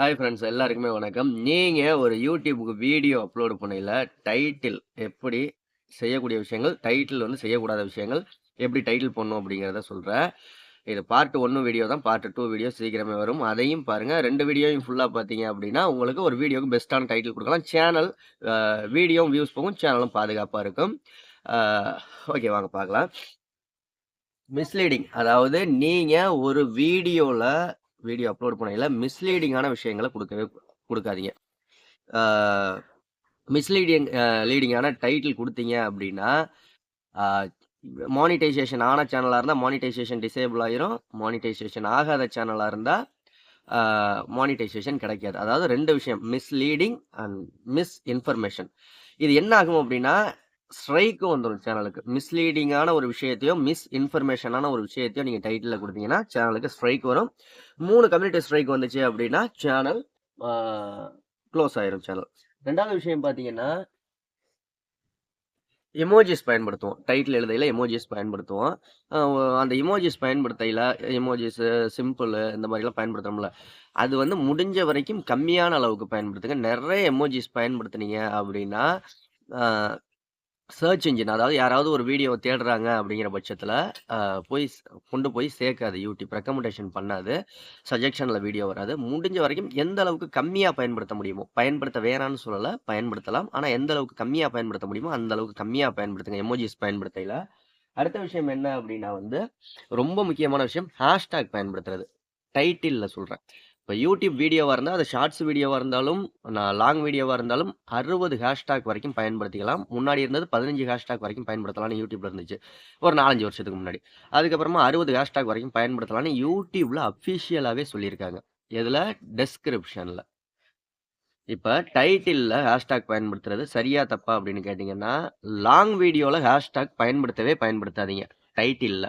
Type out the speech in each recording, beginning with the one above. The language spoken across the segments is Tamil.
ஹாய் ஃப்ரெண்ட்ஸ் எல்லாருக்குமே வணக்கம். நீங்கள் ஒரு யூடியூபுக்கு வீடியோ அப்லோடு பண்ணையில் டைட்டில் எப்படி செய்யக்கூடிய விஷயங்கள், டைட்டில் வந்து செய்யக்கூடாத விஷயங்கள், எப்படி டைட்டில் பண்ணும் அப்படிங்கிறத சொல்கிறேன் இது பார்ட் ஒன்று வீடியோ தான். பார்ட் டூ வீடியோ சீக்கிரமே வரும். அதையும் பாருங்கள் ரெண்டு வீடியோயும் ஃபுல்லாக பார்த்தீங்க அப்படின்னா, உங்களுக்கு ஒரு வீடியோக்கு பெஸ்ட்டான டைட்டில் கொடுக்கலாம் சேனல் வீடியோவும் வியூஸ் போகும். சேனலும் பாதுகாப்பாக இருக்கும். ஓகே வாங்க பார்க்கலாம். மிஸ்லீடிங் அதாவது நீங்கள் ஒரு வீடியோவில் வீடியோ அப்லோட் பண்ணையில் மிஸ்லீடிங்கான விஷயங்களை கொடுக்கவே கொடுக்காதீங்க மிஸ்லீடிங் லீடிங்கான டைட்டில் கொடுத்தீங்க அப்படின்னா, மானிட்டைசேஷன் ஆன சேனலாக இருந்தால் மானிட்டைசேஷன் டிசேபிள் ஆயிரும். மானிட்டைசேஷன் ஆகாத சேனலாக இருந்தால் மானிட்டைசேஷன் கிடைக்காது. அதாவது ரெண்டு விஷயம் மிஸ்லீடிங் அண்ட் மிஸ் இன்ஃபர்மேஷன். இது என்ன ஆகும் அப்படின்னா, ஸ்ட்ரைக்கு வந்துடும் சேனலுக்கு. மிஸ்லீடிங்கான ஒரு விஷயத்தையும், மிஸ் இன்ஃபர்மேஷனான ஒரு விஷயத்தையும் நீங்கள் டைட்டில் கொடுத்தீங்கன்னா சேனலுக்கு ஸ்ட்ரைக் வரும். மூணு கம்யூனிட்டி ஸ்ட்ரைக் வந்துச்சு அப்படின்னா, சேனல் க்ளோஸ் ஆயிரும் சேனல். ரெண்டாவது விஷயம் பார்த்தீங்கன்னா எமோஜிஸ் பயன்படுத்துவோம். டைட்டில் எழுதையில் எமோஜிஸ் பயன்படுத்துவோம். அந்த எமோஜிஸ் பயன்படுத்தையில் எமோஜிஸு, சிம்பிளு இந்த மாதிரிலாம் பயன்படுத்துறோம்ல, அது வந்து முடிஞ்ச வரைக்கும் கம்மியான அளவுக்கு பயன்படுத்துங்க. நிறைய எமோஜிஸ் பயன்படுத்துனீங்க அப்படின்னா, சர்ச் இன்ஜின் அதாவது யாராவது ஒரு வீடியோ தேடுறாங்க அப்படிங்கிற பட்சத்தில் போய் கொண்டு போய் சேர்க்காது யூடியூப். ரெக்கமெண்டேஷன் பண்ணாது. சஜெக்ஷனில் வீடியோ வராது. முடிஞ்ச வரைக்கும் எந்த அளவுக்கு கம்மியாக பயன்படுத்த முடியுமோ, பயன்படுத்த வேணான்னு சொல்லலை பயன்படுத்தலாம். ஆனால் எந்த அளவுக்கு கம்மியாக பயன்படுத்த முடியுமோ, அந்த அளவுக்கு கம்மியாக பயன்படுத்துங்க. எமோஜிஸ் பயன்படுத்தையில. அடுத்த விஷயம் என்ன அப்படின்னா வந்து, ரொம்ப முக்கியமான விஷயம் ஹேஷ்டாக் பயன்படுத்துறது. டைட்டிலில் சொல்கிறேன் இப்போ யூடியூப் வீடியோவாக இருந்தால் அது ஷார்ட்ஸ் வீடியோவாக இருந்தாலும், நான் லாங் வீடியோவாக இருந்தாலும் 60 ஹேஷ்டாக் வரைக்கும் பயன்படுத்திக்கலாம். முன்னாடி இருந்தது 15 ஹேஷ்டாக் வரைக்கும் பயன்படுத்தலாம்னு யூடியூப்ல இருந்துச்சு. ஒரு 4, 5 வருஷத்துக்கு முன்னாடி. அதுக்கப்புறமா 60 ஹேஷ்டாக் வரைக்கும் பயன்படுத்தலாம்னு யூடியூப்பில் அஃபிஷியலாகவே சொல்லியிருக்காங்க. இதில் டெஸ்கிரிப்ஷனில் இப்போ டைட்டிலில் ஹேஷ்டாக் பயன்படுத்துறது சரியா? தப்பா? அப்படின்னு கேட்டிங்கன்னா லாங் வீடியோவில் ஹேஷ்டாக் பயன்படுத்தவே பயன்படுத்தாதீங்க. டைட்டிலில்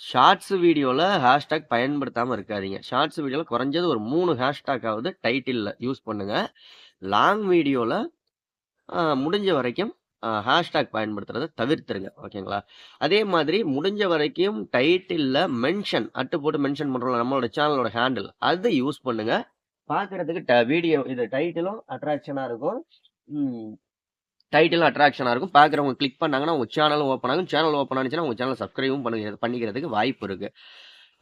ஷார்ட்ஸ் வீடியோவில் ஹேஷ்டாக் பயன்படுத்தாமல் இருக்காதீங்க. ஷார்ட்ஸ் வீடியோவில் குறைஞ்சது ஒரு மூணு ஹேஷ்டாக்காவது டைட்டிலில் யூஸ் பண்ணுங்கள் லாங் வீடியோவில் முடிஞ்ச வரைக்கும் ஹேஷ்டேக் ஹேஷ்டாக் பயன்படுத்துறத தவிர்த்துருங்க. ஓகேங்களா? அதே மாதிரி முடிஞ்ச வரைக்கும் டைட்டிலில் மென்ஷன் அட்டு போட்டு மென்ஷன் பண்ணுறோம் நம்மளோட சேனலோட ஹேண்டில் அது யூஸ் பண்ணுங்கள் பார்க்கறதுக்கு ட வீடியோ இது டைட்டிலும் அட்ராக்ஷனாக இருக்கும். டைட்டில் அட்ராக்ஷனாக இருக்கும். பார்க்குறவங்க கிளிக் பண்ணாங்கன்னா, உங்கள் சேனல் ஓப்பன் ஆகும். சேனல் ஓப்பன் ஆனிச்சுன்னா உங்கள் சேனல் சப்ஸ்கிரைபும் பண்ணுறது பண்ணிக்கிறதுக்கு வாய்ப்பு இருக்குது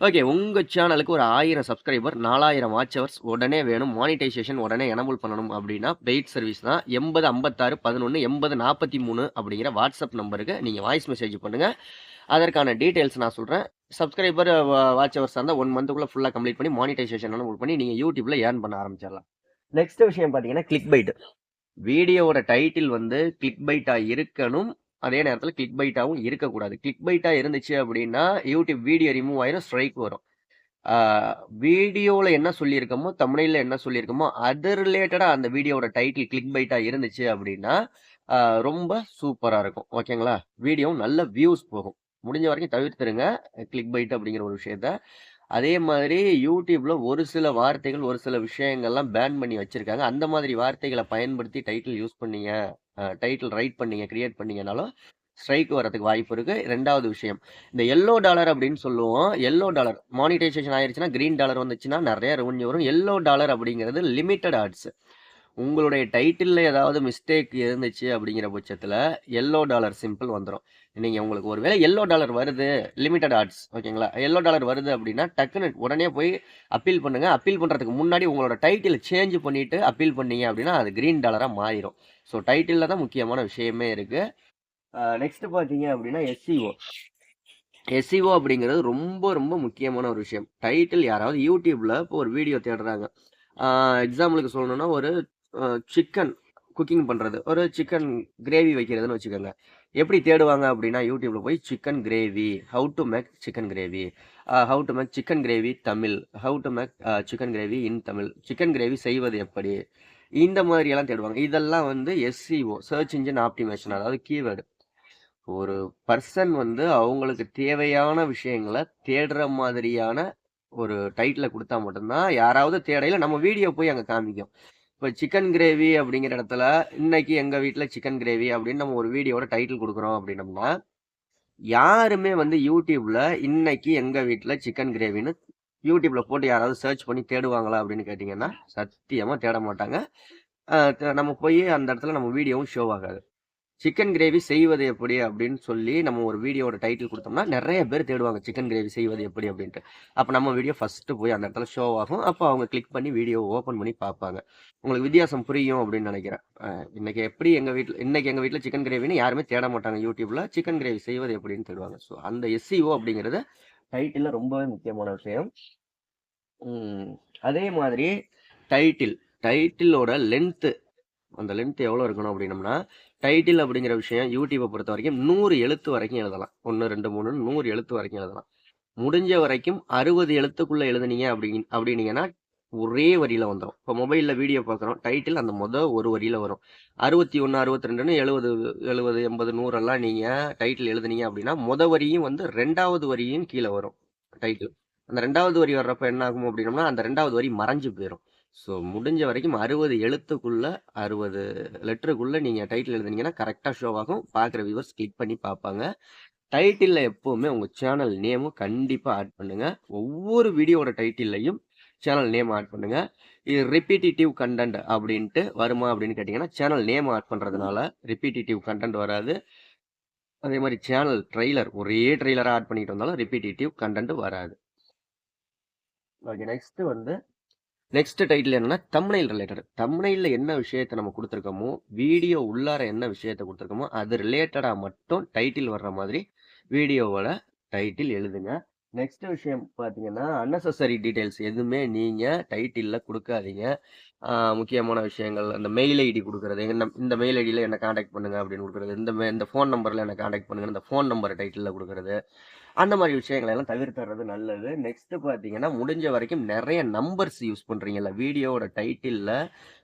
ஓகே. உங்கள் சேனலுக்கு ஒரு ஆயிரம் சப்ஸ்கிரைபர், 4000 வாட்ச்சவர்ஸ் உடனே வேணும். மானிட்டைசேஷன் உடனே எனபிள் பண்ணணும் அப்படின்னா, பெய்ட் சர்வீஸ் தான். 80 56 11 80 43 அப்படிங்கிற வாட்ஸ்அப் நம்பருக்கு நீங்கள் வாய்ஸ் மெசேஜ் பண்ணுங்கள் அதற்கான டீட்டெயில்ஸ் நான் சொல்கிறேன் சப்ஸ்கிரைபர் வாட்ச் ஹவர்ஸா இருந்தா 1 மந்த்துக்குள்ள ஃபுல்லாக கம்ப்ளீட் பண்ணி மானிட்டைசேஷன் பண்ணி, நீங்கள் யூடியூப்பில் ஏர்ன் பண்ண ஆரம்பிச்சிடலாம். நெக்ஸ்ட் விஷயம் பார்த்தீங்கன்னா, கிளிக் பைட். வீடியோவோட டைட்டில் வந்து கிளிக் பைட்டாக இருக்கணும். அதே நேரத்தில் கிளிக் பைட்டாகவும் இருக்கக்கூடாது. கிளிக் பைட்டாக இருந்துச்சு அப்படின்னா, யூடியூப் வீடியோ ரிமூவ் ஆயிரும். ஸ்ட்ரைக் வரும். வீடியோவில் என்ன சொல்லியிருக்கோமோ, தமிழில் என்ன சொல்லியிருக்கோமோ, அது ரிலேட்டடாக அந்த வீடியோவோட டைட்டில் கிளிக் பைட்டாக இருந்துச்சு அப்படின்னா, ரொம்ப சூப்பராக இருக்கும். ஓகேங்களா? வீடியோவும் நல்ல வியூஸ் போகும். முடிஞ்ச வரைக்கும் தவிர்த்துருங்க. கிளிக் பைட் அப்படிங்கிற ஒரு விஷயத்த. அதே மாதிரி யூடியூப்ல ஒரு சில வார்த்தைகள், ஒரு சில விஷயங்கள்லாம் பேன் பண்ணி வச்சிருக்காங்க. அந்த மாதிரி வார்த்தைகளை பயன்படுத்தி டைட்டில் யூஸ் பண்ணீங்க, டைட்டில் ரைட் பண்ணீங்க, கிரியேட் பண்ணீங்கனாலும், ஸ்ட்ரைக் வரதுக்கு வாய்ப்பு இருக்கு. ரெண்டாவது விஷயம், இந்த எல்லோ டாலர் அப்படின்னு சொல்லுவோம். எல்லோ டாலர் மானிட்டைசேஷன் ஆயிருச்சுன்னா, கிரீன் டாலர் வந்துச்சுன்னா நிறைய ரெவன்யூ வரும். எல்லோ டாலர் அப்படிங்கிறது லிமிட்டட் ஆட்ஸ். உங்களுடைய டைட்டிலில் ஏதாவது மிஸ்டேக் இருந்துச்சு அப்படிங்கிற பட்சத்தில் எல்லோ டாலர் சிம்பிள் வந்துரும். நீங்கள் உங்களுக்கு ஒரு வேளை எல்லோ டாலர் வருது, லிமிட்டட் ஆர்ட்ஸ் ஓகேங்களா? எல்லோ டாலர் வருது அப்படின்னா, டக்குன்னு உடனே போய் அப்பீல் பண்ணுங்கள் அப்பீல் பண்ணுறதுக்கு முன்னாடி உங்களோட டைட்டில் சேஞ்ச் பண்ணிவிட்டு அப்பீல் பண்ணீங்க அப்படின்னா, அது க்ரீன் டாலராக மாறிடும் ஸோ டைட்டிலில் தான் முக்கியமான விஷயமே இருக்குது நெக்ஸ்ட்டு பார்த்தீங்க அப்படின்னா, எஸ்சிஓ எஸ்சிஓ அப்படிங்கிறது ரொம்ப ரொம்ப முக்கியமான ஒரு விஷயம். டைட்டில் யாராவது யூடியூப்பில் இப்போ ஒரு வீடியோ தேடுறாங்க. எக்ஸாம்பிளுக்கு சொல்லணும்னா, ஒரு சிக்கன் குக்கிங் பண்ணுறது ஒரு சிக்கன் கிரேவி வைக்கிறதுன்னு வச்சுக்கோங்க. எப்படி தேடுவாங்க அப்படின்னா, யூடியூப்பில் போய் chicken gravy, how to make chicken gravy, how to make chicken gravy Tamil, how to make chicken gravy in Tamil, chicken gravy செய்வது எப்படி? இந்த மாதிரியெல்லாம் தேடுவாங்க. இதெல்லாம் வந்து எஸ்சிஓ சர்ச் இன்ஜின் ஆப்டிமேஷன் அதாவது கீவேர்டு ஒரு பர்சன் வந்து அவங்களுக்கு தேவையான விஷயங்கள தேடுற மாதிரியான ஒரு டைட்டில் கொடுத்தா மட்டும்தான் யாராவது தேடையில நம்ம வீடியோ போய் அங்கே காமிக்கும். இப்போ சிக்கன் கிரேவி அப்படிங்கிற இடத்துல, இன்னைக்கு எங்கள் வீட்டில் சிக்கன் கிரேவி அப்படின்னு நம்ம ஒரு வீடியோட டைட்டில் கொடுக்குறோம் அப்படின்னம்னா, யாருமே வந்து யூடியூப்பில் இன்னைக்கு எங்கள் வீட்டில் சிக்கன் கிரேவின்னு யூடியூப்ல போட்டு யாராவது சர்ச் பண்ணி தேடுவாங்களா அப்படின்னு கேட்டிங்கன்னா சத்தியமாக தேட மாட்டாங்க நம்ம போய் அந்த இடத்துல நம்ம வீடியோவும் ஷோ ஆகாது. சிக்கன் கிரேவி செய்வது எப்படி அப்படின்னு சொல்லி நம்ம ஒரு வீடியோவோட டைட்டில் கொடுத்தோம்னா நிறைய பேர் தேடுவாங்க. சிக்கன் கிரேவி செய்வது எப்படி அப்படின்ட்டு. அப்போ நம்ம வீடியோ ஃபர்ஸ்ட்டு போய் அந்த இடத்துல ஷோ ஆகும். அப்போ அவங்க கிளிக் பண்ணி வீடியோவை ஓப்பன் பண்ணி பார்ப்பாங்க. உங்களுக்கு வித்தியாசம் புரியும் அப்படின்னு நினைக்கிறேன் இன்னைக்கு எப்படி எங்கள் வீட்டில் இன்னைக்கு எங்கள் வீட்டில் சிக்கன் கிரேவின்னு யாருமே தேட மாட்டாங்க யூடியூப்ல. சிக்கன் கிரேவி செய்வது எப்படின்னு தேடுவாங்க. ஸோ அந்த எஸ்இஓ அப்படிங்கிறது டைட்டிலில் ரொம்பவே முக்கியமான விஷயம். அதே மாதிரி டைட்டில். டைட்டிலோட லென்த்து அந்த லென்த் எவ்வளோ இருக்கணும் அப்படின்னம்னா, டைட்டில் அப்படிங்கிற விஷயம் யூடியூப்பை பொறுத்த வரைக்கும் நூறு எழுத்து வரைக்கும் எழுதலாம். 1, 2, 3ன்னு 100 எழுத்து வரைக்கும் எழுதலாம். முடிஞ்ச வரைக்கும் அறுபது எழுத்துக்குள்ளே எழுதுனீங்க அப்படின் அப்படின்னீங்கன்னா, ஒரே வரியில் வந்துடும் இப்போ மொபைலில் வீடியோ பார்க்குறோம். டைட்டில் அந்த மொதல் ஒரு வரியில் வரும். அறுபத்தி ஒன்று அறுபத்தி ரெண்டுன்னு எழுபது எழுபது எண்பது நூறெல்லாம் நீங்கள் டைட்டில் எழுதுனீங்க அப்படின்னா, மொதல் வரியும் வந்து ரெண்டாவது வரியும் கீழே வரும். டைட்டில். அந்த ரெண்டாவது வரி வர்றப்ப என்ன ஆகும் அப்படின்னம்னா, அந்த ரெண்டாவது வரி மறைஞ்சு போயிடும் ஸோ முடிஞ்ச வரைக்கும் 60 எழுத்துக்குள்ள 60 லெட்டருக்குள்ள நீங்க டைட்டில் எழுதுனீங்கன்னா, கரெக்டாக ஷோ ஆகும். பார்க்குற வியூவர்ஸ் கிளிக் பண்ணி பார்ப்பாங்க. டைட்டிலில் எப்போவுமே உங்கள் சேனல் நேமும் கண்டிப்பாக ஆட் பண்ணுங்கள் ஒவ்வொரு வீடியோவோட டைட்டில்லையும் சேனல் நேம் ஆட் பண்ணுங்கள் இது ரிப்பிட்டிட்டிவ் கன்டென்ட் அப்படின்ட்டு வருமா அப்படின்னு கேட்டிங்கன்னா சேனல் நேம் ஆட் பண்ணுறதுனால ரிப்பிட்டிட்டிவ் கண்டென்ட் வராது. அதே மாதிரி சேனல் ட்ரெய்லர் ஒரே ட்ரெய்லராக ஆட் பண்ணிட்டு வந்தாலும் ரிப்பிட்டிட்டிவ் கண்டென்ட் வராது. ஓகே. நெக்ஸ்ட்டு வந்து நெக்ஸ்ட் டைட்டில் என்னன்னா, தம்ப்நெயில் ரிலேட்டட். தம்னையில் என்ன விஷயத்த நம்ம கொடுத்துருக்கோமோ வீடியோ உள்ளார என்ன விஷயத்த கொடுத்துருக்கோமோ அது ரிலேட்டடாக மட்டும் டைட்டில் வர்ற மாதிரி வீடியோவோட டைட்டில் எழுதுங்க. நெக்ஸ்ட் விஷயம் பார்த்தீங்கன்னா, அன்னெசரி டீட்டெயில்ஸ் எதுவுமே நீங்கள் டைட்டிலில் கொடுக்காதீங்க முக்கியமான விஷயங்கள் அந்த மெயில் ஐடி கொடுக்குறது இந்த இந்த மெயில் ஐடியில் என்ன காண்டாக்ட் பண்ணுங்க அப்படின்னு கொடுக்குறது இந்த இந்த ஃபோன் நம்பரில் என்ன காண்டாக்ட் பண்ணுங்கள் இந்த ஃபோன் நம்பர் டைட்டிலில் கொடுக்குறது அந்த மாதிரி விஷயங்களை எல்லாம் தவிர்த்தர்றது நல்லது. நெக்ஸ்ட் பார்த்தீங்கன்னா, முடிஞ்ச வரைக்கும் நிறைய நம்பர்ஸ் யூஸ் பண்றீங்கல்ல, வீடியோவோட டைட்டில்ல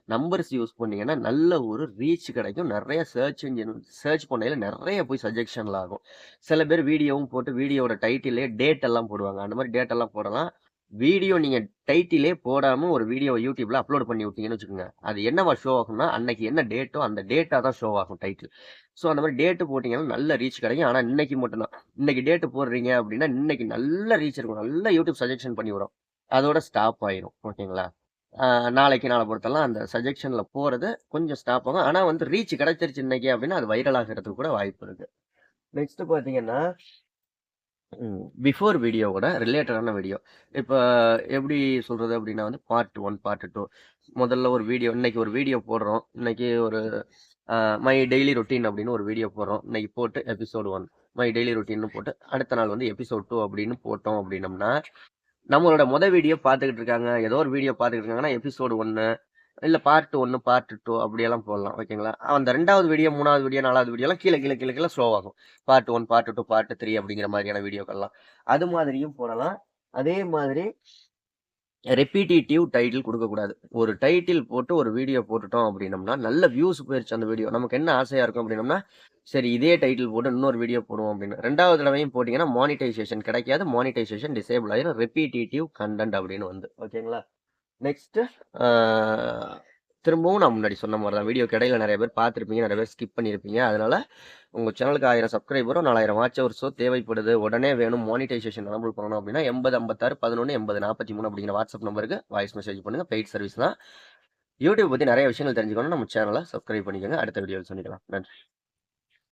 நம்பர்ஸ் யூஸ் பண்ணீங்கன்னா, நல்ல ஒரு ரீச் கிடைக்கும். நிறைய சர்ச் இன்ஜின் சர்ச் பண்ணையில நிறைய போய் சஜெக்ஷன்ல ஆகும். சில பேர் வீடியோவும் போட்டு வீடியோவோட டைட்டில்லயே டேட் எல்லாம் போடுவாங்க. அந்த மாதிரி டேட் எல்லாம் போடலாம். வீடியோ நீங்கள் டைட்டிலே போடாமல் ஒரு வீடியோ யூடியூப்பில் அப்லோட் பண்ணி விட்டீங்கன்னு வச்சுக்கோங்க. அது என்னவா ஷோ ஆகும்னா, அன்னைக்கு என்ன டேட்டோ அந்த டேட்டா தான் ஷோ ஆகும் டைட்டில். ஸோ அந்த மாதிரி டேட்டு போட்டிங்கன்னா நல்ல ரீச் கிடைக்கும். ஆனால் இன்னைக்கு மட்டும் தான். இன்னைக்கு டேட்டு போடுறீங்க அப்படின்னா, இன்னைக்கு நல்ல ரீச் இருக்கும். நல்ல யூடியூப் சஜெக்ஷன் பண்ணி விடும். அதோட ஸ்டாப் ஆயிரும். ஓகேங்களா? நாளைக்கு நாளை பொறுத்தெல்லாம் அந்த சஜெக்ஷனில் போகிறது கொஞ்சம் ஸ்டாப் ஆகும். ஆனால் வந்து ரீச் கிடைச்சிருச்சு இன்னைக்கு அப்படின்னா, அது வைரல் ஆகிறதுக்கு கூட வாய்ப்பு இருக்குது நெக்ஸ்ட் பார்த்தீங்கன்னா பிஃபோர் வீடியோவோட ரிலேட்டடான வீடியோ. இப்போ எப்படி சொல்கிறது அப்படின்னா வந்து பார்ட் ஒன் பார்ட் டூ முதல்ல ஒரு வீடியோ இன்னைக்கு ஒரு வீடியோ போடுறோம். இன்னைக்கு ஒரு மை டெய்லி ரொட்டீன் அப்படின்னு ஒரு வீடியோ போடுறோம். இன்னைக்கு போட்டு எபிசோடு ஒன் மை டெய்லி ரொட்டீன்னு போட்டு, அடுத்த நாள் வந்து எபிசோட் டூ அப்படின்னு போட்டோம் அப்படின்னம்னா, நம்மளோட முதல் வீடியோ பார்த்துக்கிட்டு இருக்காங்க. ஏதோ ஒரு வீடியோ பார்த்துக்கிட்டு இருக்காங்கன்னா, எபிசோடு ஒன்று இல்லை பார்ட் ஒன்று பார்ட் டூ அப்படியெல்லாம் போடலாம். ஓகேங்களா? அந்த ரெண்டாவது வீடியோ, மூணாவது வீடியோ, நாலாவது வீடியோலாம் கீழே கீழே கீழே கீழே ஸ்லோ ஆகும். Part one part two part three அப்படிங்கிற மாதிரியான வீடியோக்கள்லாம். அது மாதிரியும் போடலாம். அதே மாதிரி ரெப்பிட்டிட்டிவ் டைட்டில் கொடுக்கக்கூடாது ஒரு டைட்டில் போட்டு ஒரு வீடியோ போட்டுட்டோம் அப்படின்னம்னா, நல்ல வியூஸ் போயிடுச்சு அந்த வீடியோ. நமக்கு என்ன ஆசையாக இருக்கும் அப்படின்னம்னா, சரி இதே டைட்டில் போட்டு இன்னொரு வீடியோ போடுவோம் அப்படின்னு. ரெண்டாவது தடவையும் போட்டிங்கன்னா மானிட்டைசேஷன் கிடைக்காது. மானிட்டைசேஷன் டிசேபிள் ஆகிடும் ரெப்பிட்டிட்டிவ் கண்டென்ட் அப்படின்னு வந்து. ஓகேங்களா? நெக்ஸ்ட்டு திரும்பவும் நான் முன்னாடி சொன்ன மாதிரி தான். வீடியோ கடையில் நிறைய பேர் பார்த்துருப்பீங்க நிறைய பேர் ஸ்கிப் பண்ணியிருப்பீங்க. அதனால் உங்கள் சேனலுக்கு ஆயிரம் சப்ஸ்கிரைபரோ, 4000 வாட்ச் ஹவர்ஸோ தேவைப்படுது. உடனே வேணும் மானிட்டைசேஷன் எனபிள் பண்ணணும் அப்படின்னா 80 56 11 80 43 அப்படிங்கிற வாட்ஸ்அப் நம்பருக்கு வாய்ஸ் மெசேஜ் பண்ணுங்கள் பெய்ட் சர்வீஸ் தான். யூடியூப் பற்றி நிறைய விஷயங்கள் தெரிஞ்சுக்கணும் நம்ம சேனலை சப்ஸ்கிரைப் பண்ணிக்கோங்க. அடுத்த வீடியோவில் சொல்லிக்கலாம் நன்றி.